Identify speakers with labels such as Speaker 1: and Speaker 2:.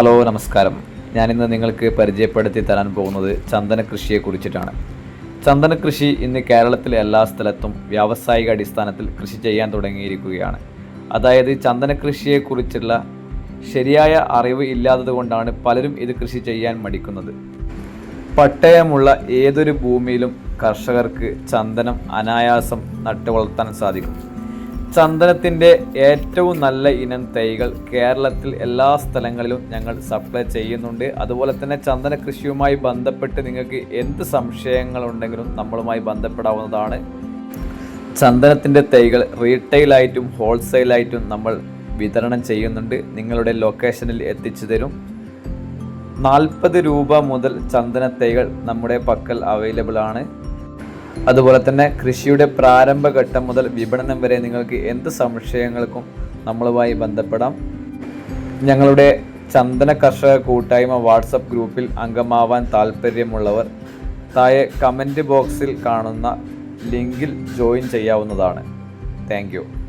Speaker 1: Hello നമസ്കാരം. ഞാനിന്ന് നിങ്ങൾക്ക് പരിചയപ്പെടുത്തി തരാൻ പോകുന്നത് ചന്ദന കൃഷിയെ കുറിച്ചിട്ടാണ്. ചന്ദന കൃഷി ഇന്ന് കേരളത്തിലെ എല്ലാ സ്ഥലത്തും വ്യാവസായിക അടിസ്ഥാനത്തിൽ കൃഷി ചെയ്യാൻ തുടങ്ങിയിരിക്കുകയാണ്. അതായത് ചന്ദന കൃഷിയെക്കുറിച്ചുള്ള ശരിയായ അറിവ് ഇല്ലാത്തതുകൊണ്ടാണ് പലരും ഇത് കൃഷി ചെയ്യാൻ മടിക്കുന്നത്. പട്ടയമുള്ള ഏതൊരു ഭൂമിയിലും കർഷകർക്ക് ചന്ദനം അനായാസം നട്ടു വളർത്താൻ സാധിക്കും. ചന്ദനത്തിന്റെ ഏറ്റവും നല്ല ഇനം തൈകൾ കേരളത്തിൽ എല്ലാ സ്ഥലങ്ങളിലും ഞങ്ങൾ സപ്ലൈ ചെയ്യുന്നുണ്ട്. അതുപോലെ തന്നെ ചന്ദന കൃഷിയുമായി ബന്ധപ്പെട്ട് നിങ്ങൾക്ക് എന്ത് സംശയങ്ങളുണ്ടെങ്കിലും നമ്മളുമായി ബന്ധപ്പെടാവുന്നതാണ്. ചന്ദനത്തിന്റെ തൈകൾ റീറ്റെയിലായിട്ടും ഹോൾസെയിലായിട്ടും നമ്മൾ വിതരണം ചെയ്യുന്നുണ്ട്. നിങ്ങളുടെ ലൊക്കേഷനിൽ എത്തിച്ചു തരും. നാൽപ്പത് രൂപ മുതൽ ചന്ദന തൈകൾ നമ്മുടെ പക്കൽ അവൈലബിൾ ആണ് അതുപോലെ തന്നെ കൃഷിയുടെ പ്രാരംഭഘട്ടം മുതൽ വിപണനം വരെ നിങ്ങൾക്ക് എന്ത് സംശയങ്ങൾക്കും നമ്മളുമായി ബന്ധപ്പെടാം. ഞങ്ങളുടെ ചന്ദന കർഷക കൂട്ടായ്മ വാട്സപ്പ് ഗ്രൂപ്പിൽ അംഗമാവാൻ താൽപ്പര്യമുള്ളവർ താഴെ കമന്റ് ബോക്സിൽ കാണുന്ന ലിങ്കിൽ ജോയിൻ ചെയ്യാവുന്നതാണ്. താങ്ക്